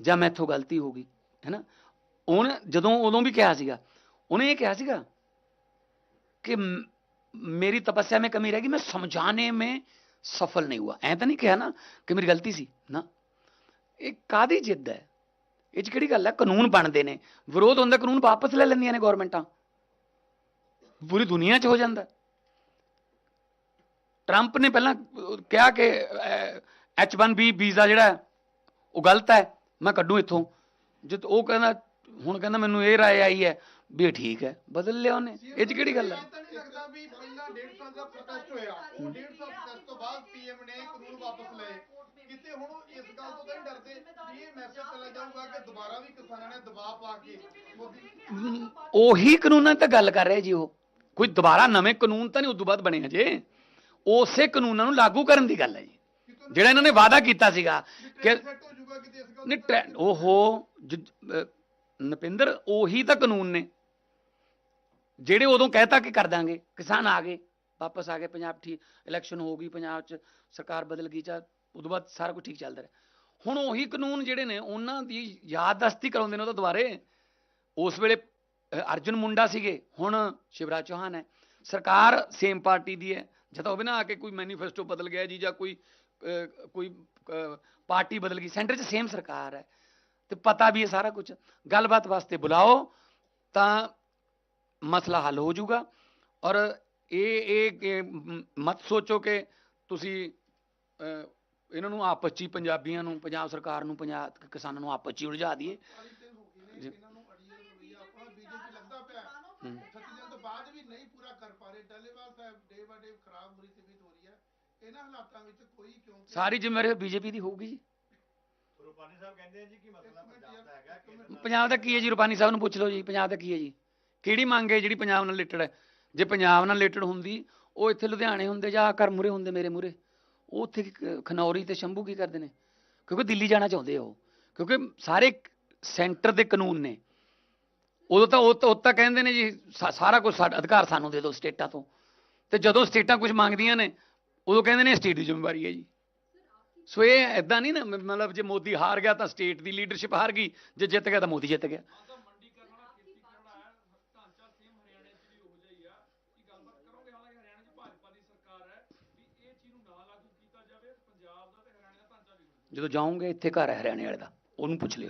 ਜਾਂ ਮੈਥੋਂ ਗਲਤੀ ਹੋ ਗਈ ਹੈਨਾ ਉਹਨੇ ਜਦੋਂ ਉਦੋਂ ਵੀ ਕਿਹਾ ਸੀਗਾ ਉਹਨੇ ਇਹ ਕਿਹਾ ਸੀਗਾ ਕਿ ਮ- ਮੇਰੀ ਤਪੱਸਿਆ में कमी रहेगी मैं समझाने में सफल नहीं हुआ ਐ ਤਾਂ ਨਹੀਂ ਕਿਹਾ ਨਾ ਕਿ ਮੇਰੀ ਗਲਤੀ ਸੀ ਨਾ ਇਹ ਕਾਦੀ ਜਿੱਦ ਹੈ ਇਹ 'ਚ ਕਿਹੜੀ ਗੱਲ ਹੈ ਕਾਨੂੰਨ ਬਣਦੇ ਨੇ ਵਿਰੋਧ ਹੁੰਦਾ ਕਾਨੂੰਨ ਵਾਪਸ ਲੈ ਲੈਂਦੀਆਂ ਨੇ ਗਵਰਨਮੈਂਟਾਂ ਪੂਰੀ ਦੁਨੀਆ 'ਚ ਹੋ ਜਾਂਦਾ ਟਰੰਪ ਨੇ ਪਹਿਲਾਂ ਅਹ, ਕਿਹਾ ਕਿ H1B ਵੀਜ਼ਾ ਜਿਹੜਾ ਹੈ, ਉਹ ਗਲਤ ਹੈ ਮੈਂ ਕੱਢੂ ਇੱਥੋਂ। ਜਦ ਉਹ ਕਹਿੰਦਾ ਹੁਣ ਕਹਿੰਦਾ ਮੈਨੂੰ ਇਹ ਰਾਏ ਆਈ ਹੈ ਵੀ ਇਹ ਠੀਕ ਹੈ ਬਦਲ ਲਿਆ ਉਹਨੇ। ਇਹ 'ਚ ਕਿਹੜੀ ਗੱਲ ਹੈ? ਤਾਂ ਨਹੀਂ ਲੱਗਦਾ ਵੀ ਪਹਿਲਾਂ 1.5 ਸਾਲ ਦਾ ਪ੍ਰੋਟੈਸਟ ਹੋਇਆ। ਉਹ 1.5 ਸਾਲ ਪ੍ਰੋਟੈਸਟ ਤੋਂ ਬਾਅਦ ਪੀਐਮ ਨੇ ਕਾਨੂੰਨ ਵਾਪਸ ਲਏ। ਕਿਤੇ ਹੁਣ ਉਹ ਇਸ ਗੱਲ ਤੋਂ ਤਾਂ ਨਹੀਂ ਡਰਦੇ ਵੀ ਇਹ ਮੈਸੇਜ ਚਲਾ ਜਾਊਗਾ ਕਿ ਦੁਬਾਰਾ ਵੀ ਕਿਸਾਨਾਂ ਨੇ ਦਬਾਅ ਪਾ ਕੇ ਮੋਦੀ ਹਮ, ਉਹੀ ਕਾਨੂੰਨਾਂ ਤੇ ਗੱਲ ਕਰ ਰਹੇ ਜੀ ਉਹ। ਕੋਈ ਦੁਬਾਰਾ ਨਵੇਂ ਕਾਨੂੰਨ ਤਾਂ ਨਹੀਂ ਉਦੋਂ ਬਾਅਦ ਬਣੇ ਹਜੇ ਉਸੇ ਕਾਨੂੰਨਾਂ ਨੂੰ ਲਾਗੂ ਕਰਨ ਦੀ ਗੱਲ ਹੈ ਜੀ। ਜਿਹੜਾ ਇਹਨਾਂ ਨੇ ਵਾਅਦਾ ਕੀਤਾ ਸੀਗਾ ਕਿ ਜਾਊਗਾ ਕਿਤੇ ਇਸ ਗੱਲ ਨਹੀਂ ਓਹੋ ਜ- ਅਹ, ਨਪਿੰਦਰ ਉਹੀ ਤਾਂ ਕਾਨੂੰਨ ਨੇ। ਜਿਹੜੇ ਉਦੋਂ ਕਹਿਤਾ ਕਿ ਕਰ ਦਾਂਗੇ ਕਿਸਾਨ ਆ ਗਏ ਵਾਪਸ ਆ ਗਏ ਪੰਜਾਬ ਠੀਕ ਇਲੈਕਸ਼ਨ ਹੋ ਗਈ ਪੰਜਾਬ 'ਚ ਸਰਕਾਰ ਬਦਲ ਗਈ ਚਾ ਉਦੋਂ ਬਾਅਦ ਸਾਰਾ ਕੁਝ ਠੀਕ ਚੱਲਦਾ ਰਿਹਾ। ਹੁਣ ਉਹੀ ਕਾਨੂੰਨ ਜਿਹੜੇ ਨੇ ਉਹਨਾਂ ਦੀ ਯਾਦਦਸਤੀ ਕਰਾਉਂਦੇ ਨੇ ਉਹ ਤਾਂ ਦੁਬਾਰੇ। ਉਸ ਵੇਲੇ ਅ, ਅਰਜੁਨ ਮੁੰਡਾ ਸੀਗੇ ਹੁਣ ਸ਼ਿਵਰਾਜ ਚੌਹਾਨ ਹੈ। ਸਰਕਾਰ ਸੇਮ ਪਾਰਟੀ ਦੀ ਹੈ। ਜਾਂ ਤਾਂ ਹੋਵੇ ਨਾ ਆ ਕੇ ਕੋਈ ਮੈਨੀਫੈਸਟੋ ਬਦਲ ਗਿਆ ਜੀ ਜਾਂ ਕੋਈ ਕੋਈ ਪਾਰਟੀ ਬਦਲ ਗਈ, ਸੈਂਟਰ 'ਚ ਸੇਮ ਸਰਕਾਰ ਹੈ। ਤੇ ਪਤਾ ਵੀ ਹੈ ਸਾਰਾ ਕੁਝ ਗੱਲਬਾਤ ਵਾਸਤੇ ਬੁਲਾਓ, ਤਾਂ ਮਸਲਾ ਹੱਲ ਹੋ ਜਾਊਗਾ। ਔਰ ਇਹ ਇਹ ਮਤ ਸੋਚੋ ਕਿ ਤੁਸੀਂ ਇਹਨਾਂ ਨੂੰ ਆਪਸ 'ਚ ਹੀ ਪੰਜਾਬੀਆਂ ਨੂੰ, ਪੰਜਾਬ ਸਰਕਾਰ ਨੂੰ, ਪੰਜਾਬ ਕਿਸਾਨਾਂ ਨੂੰ ਆਪਸ 'ਚ ਹੀ। ਉਲਝਾ ਦਈਏ ਬਾਅਦ ਵੀ ਨਹੀਂ ਪੂਰਾ ਕਰ ਪਾ ਰਹੇ। ਡੱਲੇਵਾਲ ਸਾਹਿਬ ਡੇ ਬਾਏ ਡੇ ਖਰਾਬ ਹੋ ਰਹੀ ਹੈ ਇਹਨਾਂ ਹਾਲਾਤਾਂ ਵਿੱਚ ਕੋਈ ਕਿਉਂਕਿ ਸਾਰੀ ਜ਼ਿੰਮੇਵਾਰੀ ਬੀਜੇਪੀ ਦੀ ਹੋਊਗੀ ਜੀ। ਰੂਪਾਨੀ ਸਾਹਿਬ ਕਹਿੰਦੇ ਆ ਜੀ ਕਿ ਮਸਲਾ ਪੰਜਾਬ ਦਾ ਹੈਗਾ ਪੰਜਾਬ ਦਾ ਕੀ ਹੈ ਜੀ? ਰੂਪਾਨੀ ਸਾਹਿਬ ਨੂੰ ਪੁੱਛ ਲਓ ਜੀ ਪੰਜਾਬ ਦਾ ਕੀ ਹੈ ਜੀ? ਕਿਹੜੀ ਮੰਗ ਹੈ ਜਿਹੜੀ ਪੰਜਾਬ ਨਾਲ ਰਿਲੇਟਡ ਹੈ? ਜੇ ਪੰਜਾਬ ਨਾਲ ਰਿਲੇਟਡ ਹੁੰਦੀ ਉਹ ਇੱਥੇ ਲੁਧਿਆਣੇ ਹੁੰਦੇ ਜਾਂ ਘਰ ਮੂਰੇ ਹੁੰਦੇ ਮੇਰੇ ਮੂਰੇ ਉਹ ਉੱਥੇ ਖਨੌਰੀ ਤੇ ਸ਼ੰਭੂ ਕੀ ਕਰਦੇ ਨੇ? ਕਿਉਂਕਿ ਦਿੱਲੀ ਜਾਣਾ ਚਾਹੁੰਦੇ ਆ ਉਹ। ਕਿਉਂਕਿ ਸਾਰੇ ਸੈਂਟਰ ਦੇ ਕਾਨੂੰਨ ਨੇ। ਉਦੋਂ ਤਾਂ ਉਹ ਤਾਂ ਕਹਿੰਦੇ ਨੇ ਜੀ ਸਾਰਾ ਕੁਝ ਸਾਡਾ ਅਧਿਕਾਰ ਸਾਨੂੰ ਦੇ ਦਿਓ ਸਟੇਟਾਂ ਤੋਂ। ਤੇ ਜਦੋਂ ਸਟੇਟਾਂ ਕੁਝ ਮੰਗਦੀਆਂ ਨੇ ਉਦੋਂ ਕਹਿੰਦੇ ਨੇ ਸਟੇਟ ਦੀ ਜ਼ਿੰਮੇਵਾਰੀ ਹੈ ਜੀ। ਸੋ ਇਹ ਐਦਾਂ ਨਹੀਂ ਨਾ ਮਤਲਬ ਜੇ ਮੋਦੀ ਹਾਰ ਗਿਆ ਤਾਂ ਸਟੇਟ ਦੀ ਲੀਡਰਸ਼ਿਪ ਹਾਰ ਗਈ, ਜੇ ਜਿੱਤ ਗਿਆ ਤਾਂ ਮੋਦੀ ਜਿੱਤ ਗਿਆ। ਜਦੋਂ ਜਾਓਗੇ ਇੱਥੇ ਘਰ ਹੈ ਹਰਿਆਣੇ ਵਾਲੇ ਦਾ, ਉਹਨੂੰ ਪੁੱਛ ਲਿਓ।